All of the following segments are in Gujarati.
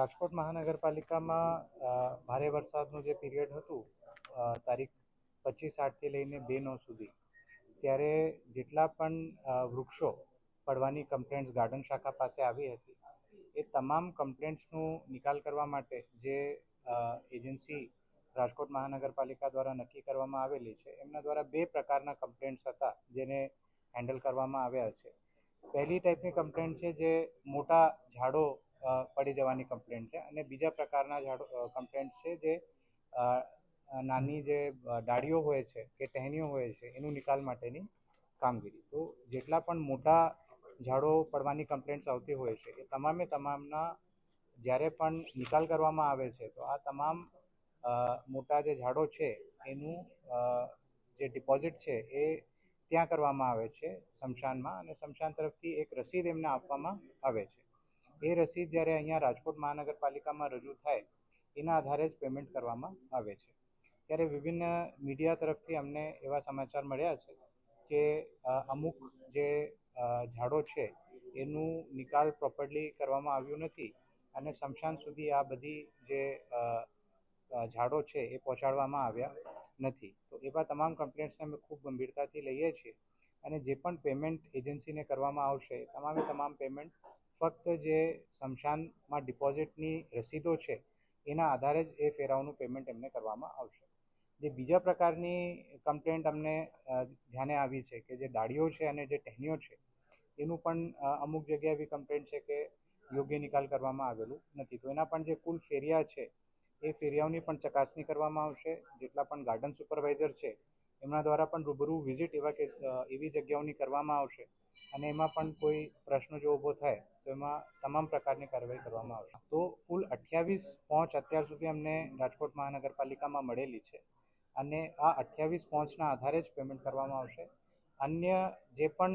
રાજકોટ મહાનગરપાલિકામાં ભારે વરસાદનું જે પીરિયડ હતું તારીખ પચીસ આઠથી લઈને બે નવ સુધી, ત્યારે જેટલા પણ વૃક્ષો પડવાની કમ્પ્લેન્ટ્સ ગાર્ડન શાખા પાસે આવી હતી, એ તમામ કમ્પ્લેન્ટ્સનું નિકાલ કરવા માટે જે એજન્સી રાજકોટ મહાનગરપાલિકા દ્વારા નક્કી કરવામાં આવેલી છે, એમના દ્વારા બે પ્રકારના કમ્પ્લેન્ટ્સ હતા, જેને હેન્ડલ કરવામાં આવ્યા છે. પહેલી ટાઈપની કમ્પ્લેન્ટ છે જે મોટા ઝાડો પડી જવાની કમ્પ્લેન્ટ છે. અને બીજા પ્રકારના ઝાડો કમ્પ્લેન્ટ છે જે નાની જે ડાળીઓ હોય છે કે ટહેનીઓ હોય છે, એનું નિકાલ માટેની કામગીરી. તો જેટલા પણ મોટા ઝાડો પડવાની કમ્પ્લેન્ટ્સ આવતી હોય છે, એ તમામે તમામના જ્યારે પણ નિકાલ કરવામાં આવે છે, તો આ તમામ મોટા જે ઝાડો છે, એનું જે ડિપોઝિટ છે, એ ત્યાં કરવામાં આવે છે સમશાનમાં અને સમશાન તરફથી એક રસીદ એમને આપવામાં આવે છે. એ રસીદ જ્યારે અહીંયા રાજકોટ મહાનગરપાલિકામાં રજૂ થાય, એના આધારે જ પેમેન્ટ કરવામાં આવે છે. ત્યારે વિભિન્ન મીડિયા તરફથી અમને એવા સમાચાર મળ્યા છે કે અમુક જે ઝાડો છે, એનું નિકાલ પ્રોપરલી કરવામાં આવ્યું નથી અને શમશાન સુધી આ બધી જે ઝાડો છે એ પહોંચાડવામાં આવ્યા નથી. તો એવા તમામ કમ્પ્લેન્ટ્સને અમે ખૂબ ગંભીરતાથી લઈએ છીએ અને જે પણ પેમેન્ટ એજન્સીને કરવામાં આવશે, તમામે તમામ પેમેન્ટ ફક્ત જે સ્મશાનમાં ડિપોઝિટની રસીદો છે, એના આધારે જ એ ફેરાઓનું પેમેન્ટ એમને કરવામાં આવશે. જે બીજા પ્રકારની કમ્પ્લેન્ટ અમને ધ્યાને આવી છે કે જે ડાળીઓ છે અને જે ટહેનીઓ છે, એનું પણ અમુક જગ્યાએ એવી કમ્પ્લેન્ટ છે કે યોગ્ય નિકાલ કરવામાં આવેલું નથી. તો એના પણ જે કુલ ફેરિયા છે, એ ફેરિયાઓની પણ ચકાસણી કરવામાં આવશે. જેટલા પણ ગાર્ડન સુપરવાઇઝર છે એમના દ્વારા પણ રૂબરૂ વિઝિટ એવા કે એવી જગ્યાઓની કરવામાં આવશે અને એમાં પણ કોઈ પ્રશ્ન જો ઊભો થાય, તો એમાં તમામ પ્રકારની કાર્યવાહી કરવામાં આવશે. તો કુલ અઠ્યાવીસ પહોંચ અત્યાર સુધી અમને રાજકોટ મહાનગરપાલિકામાં મળેલી છે અને આ અઠ્યાવીસ પહોંચના આધારે જ પેમેન્ટ કરવામાં આવશે. અન્ય જે પણ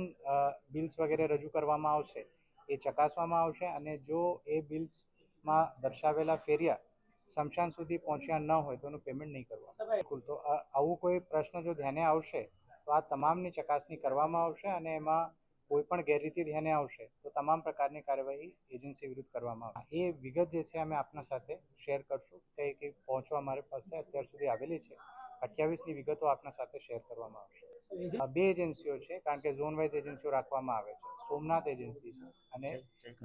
બિલ્સ વગેરે રજૂ કરવામાં આવશે એ ચકાસવામાં આવશે અને જો એ બિલ્સમાં દર્શાવેલા ફેરિયા સ્મશાન સુધી પહોંચ્યા ન હોય તો એનું પેમેન્ટ નહીં કરવામાં બિલકુલ. તો આવું કોઈ પ્રશ્ન જો ધ્યાને આવશે, તો આ તમામની ચકાસણી કરવામાં આવશે અને એમાં કોઈ પણ ગેરરીતિ ધ્યાને આવશે, તો તમામ પ્રકારની કાર્યવાહી એજન્સી વિરુદ્ધ કરવામાં આવશે. એ વિગત જે છે, અમે આપના સાથે શેર કરશું. કે પહોંચવા પહોંચો અમારી પાસે અત્યાર સુધી આવેલી છે. અઠ્યાવીસની વિગતો આપના સાથે શેર કરવામાં આવશે. બે એજન્સીઓ છે કારણ કે ઝોન વાઇઝ એજન્સીઓ રાખવામાં આવે છે. સોમનાથ એજન્સી છે અને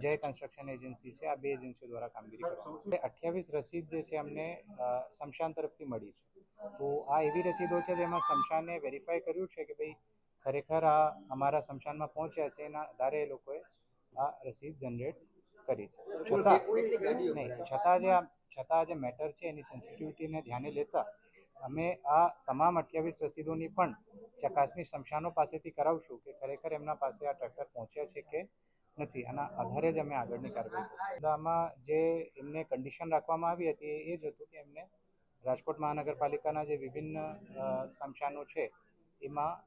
જય કન્સ્ટ્રક્શન એજન્સી છે. આ બે એજન્સીઓ દ્વારા કામગીરી કરવામાં આવે અઠ્યાવીસ રસીદ જે છે અમને શમશાન તરફથી મળી છે. તો આ એવી રસીદો છે જેમાં શમશાને વેરીફાઈ કર્યું છે કે ભાઈ ખરેખર આ અમારા શમશાનમાં પહોંચ્યા છે એના આધારે એ લોકોએ આ રસીદ જનરેટ કરી છે. છતાં નહીં છતાં જે આ છતાં જે મેટર છે એની સેન્સિટિવિટીને ધ્યાને લેતા અમે આ તમામ અઠ્યાવીસ રસીદોની પણ ચકાસણી શમશાનો પાસેથી કરાવશું કે ખરેખર એમના પાસે આ ટ્રેક્ટર પહોંચ્યા છે કે નથી. આના આધારે જ અમે આગળની કાર્યવાહી આમાં જે એમને કન્ડિશન રાખવામાં આવી હતી એ જ હતું કે એમને રાજકોટ મહાનગરપાલિકાના જે વિભિન્ન શમશાનો છે, એમાં